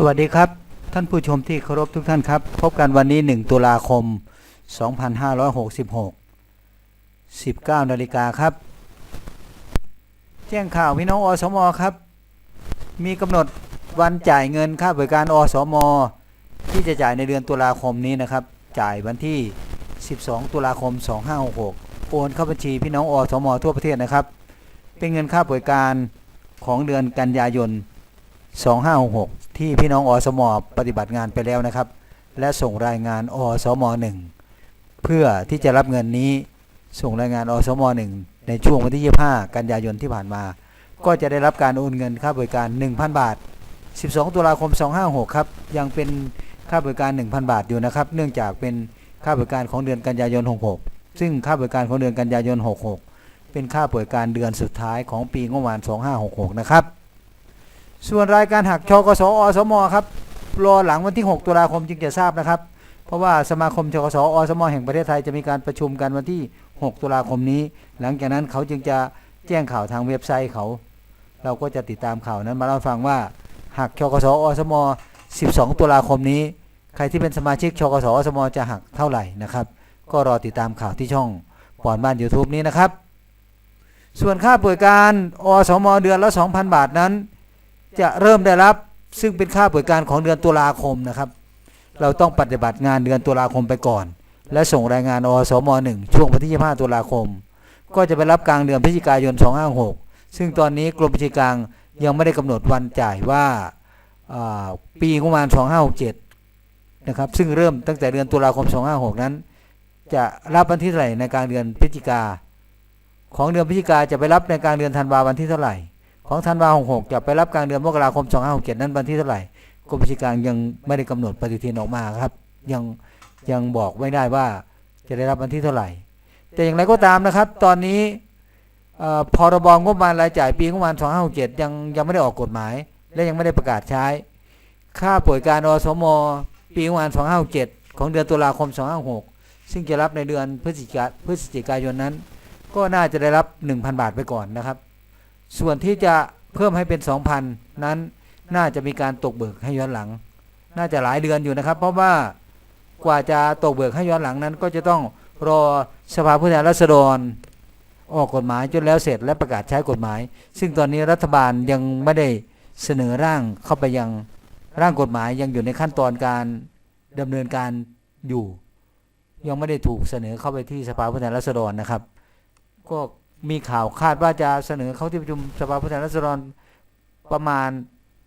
สวัสดีครับ ท่านผู้ชมที่เคารพทุกท่านครับ พบกันวันนี้ 1 ตุลาคม 2566 19นาฬิกาครับ แจ้งข่าวพี่น้องอสมครับ มีกำหนดวันจ่ายเงินค่าบริการอสมที่จะจ่ายในเดือนตุลาคมนี้นะครับ จ่ายวันที่ 12 ตุลาคม 2566 โอนเข้าบัญชีพี่น้องอสมทั่วประเทศนะครับ เป็นเงินค่าบริการของเดือนกันยายน 2566 ที่พี่น้องอสมปฏิบัติงานไปแล้วนะครับ และส่งรายงานอสม1เพื่อที่จะรับเงินนี้ส่งรายงานอสม1ในช่วงวันที่ 25 กันยายนที่ผ่านมา ก็จะได้รับการโอนเงินค่าบริการ 1,000 บาท 12 ตุลาคม 256 ครับ ยังเป็นค่าบริการ 1,000 บาทอยู่นะครับ เนื่องจากเป็นค่าบริการของเดือนกันยายน 66 ซึ่งค่าบริการของเดือนกันยายน 66 เป็นค่าบริการเดือนสุดท้ายของปีงบประมาณ 2566 นะครับ ส่วนรายการหักชกสอสมครับรอหลังวันที่ 6 ตุลาคมจึงจะทราบนะครับ เพราะว่าสมาคมชกสอสมแห่งประเทศไทยจะมีการประชุมกันวันที่ 6 ตุลาคมนี้ หลังจากนั้นเขาจึงจะแจ้งข่าวทางเว็บไซต์เขา เราก็จะติดตามข่าวนั้นมาเล่าฟังว่าหักชกสอสม 12 ตุลาคมนี้ ใครที่เป็นสมาชิกชกสอสมจะหักเท่าไหร่นะครับ ก็รอติดตามข่าวที่ช่องปอนบ้าน YouTube นี้นะครับ ส่วนค่าบริการอสมเดือนละ 2,000 บาทนั้น จะเริ่มได้รับซึ่งเป็นค่าบริการของเดือนตุลาคมนะครับ เราต้องปฏิบัติงานเดือนตุลาคมไปก่อน และส่งรายงานอสม1ช่วงวันที่25ตุลาคม ก็จะไปรับกลางเดือนพฤศจิกายน 256 ซึ่งตอนนี้กรมบัญชีกลางยังไม่ได้กำหนดวันจ่ายว่าอ่าปีงบประมาณ 2567 นะครับ ซึ่งเริ่มตั้งแต่เดือนตุลาคม 256 นั้น จะรับวันที่เท่าไหร่ในกลางเดือนพฤศจิกา ของเดือนพฤศจิกาจะไปรับในกลางเดือนธันวาวันที่เท่าไหร่ ของธันวา66จะไปรับกลางเดือนมกราคม2567นั้นวันที่เท่าไหร่กรมบัญชีกลางยังไม่ได้กำหนดปฏิทินออกมาครับ ยังยังบอกไม่ได้ว่าจะได้รับวันที่เท่าไหร่ แต่อย่างไรก็ตามนะครับ ตอนนี้พรบงบประมาณรายจ่ายปีงบประมาณ2567ยังยังไม่ได้ออกกฎหมาย และยังไม่ได้ประกาศใช้ ค่าป่วยการอสมปีงบประมาณ2567ของเดือนตุลาคม256ซึ่งจะรับในเดือนพฤศจิกาพฤศจิกายนนั้น ก็น่าจะได้รับ1,000บาทไปก่อนนะครับ ส่วนที่จะเพิ่มให้เป็น2,000นั้นน่าจะมีการตกเบิกให้ย้อนหลัง น่าจะหลายเดือนอยู่นะครับ เพราะว่ากว่าจะตกเบิกให้ย้อนหลังนั้น ก็จะต้องรอสภาผู้แทนราษฎรออกกฎหมายจนแล้วเสร็จและประกาศใช้กฎหมาย ซึ่งตอนนี้รัฐบาลยังไม่ได้เสนอร่างเข้าไปยังร่างกฎหมายยังอยู่ในขั้นตอนการดำเนินการอยู่ ยังไม่ได้ถูกเสนอเข้าไปที่สภาผู้แทนราษฎรนะครับ ก็ มีข่าวคาดว่าจะเสนอเข้าที่ประชุมสภาผู้แทนราษฎรประมาณ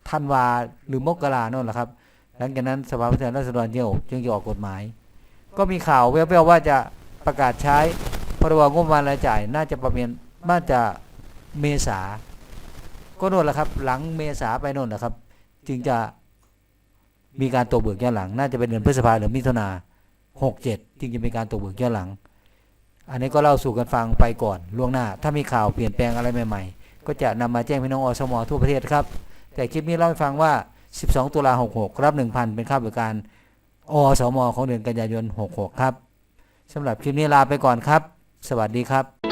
ธันวาหรือมกราโน่นแหละครับ หลังจากนั้นสภาผู้แทนราษฎรจะออกจึงจะออกกฎหมาย ก็มีข่าวแว่วๆว่าจะประกาศใช้พรบงบประมาณรายจ่าย น่าจะประเมินน่าจะเมษา ก็โน่นแหละครับ หลังเมษาไปโน่นนะครับ จึงจะมีการตกเบิกย้อนหลัง น่าจะเป็นเดือนพฤษภาหรือมิถุนาหกเจ็ดจึงจะมีการตกเบิกย้อนหลัง อันนี้ก็เล่าสู่กันฟังไปก่อนล่วงหน้า ถ้ามีข่าวเปลี่ยนแปลงอะไรใหม่ๆ ก็จะนำมาแจ้งพี่น้องอสมอทั่วประเทศครับ แต่คลิปนี้เล่าให้ฟังว่า 12 ตุลา66 รับ 1,000 เป็นค่าบริการอสม ของเดือนกันยายน 66 ครับสำหรับคลิปนี้ลาไปก่อนครับ สวัสดีครับ